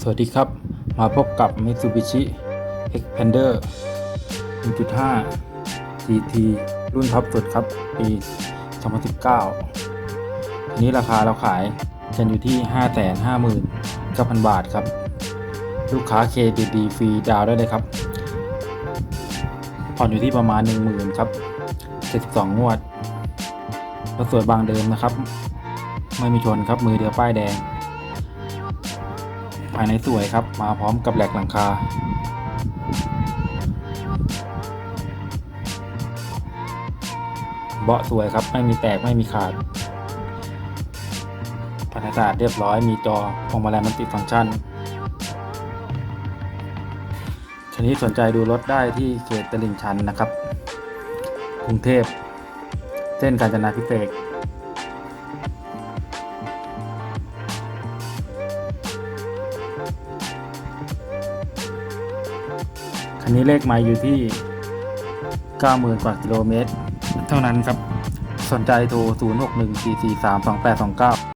สวัสดีครับ มาพบกับ Mitsubishi Xpander 1.5 GT รุ่นท็อปสุดครับ ปี 2019 อันนี้ราคาเราขายกันอยู่ที่ 559,000 บาทครับ ลูกค้าเครดิตฟรีดาวได้เลยครับ ผ่อนอยู่ที่ประมาณ 10,000ครับ 72 งวดรถสวยบางเดิมนะครับ ไม่มีชนครับมือเดียวป้ายแดง ภายในสวยครับ มาพร้อมกับแหลกหลังคา เบาะสวยครับ ไม่มีแตกไม่มีขาดภายในสะอาดเรียบร้อยมีจอพวงมาลัยมันติฟังก์ชันชนิดสนใจดูรถได้ที่เขตตลิ่งชันนะครับ กรุงเทพ เส้นกาญจนาพิเศษ คันนี้เลขไมาอยู่ที่ 90,000 กว่ากิโลเมตร เท่านั้นครับ สนใจโทร 0614432829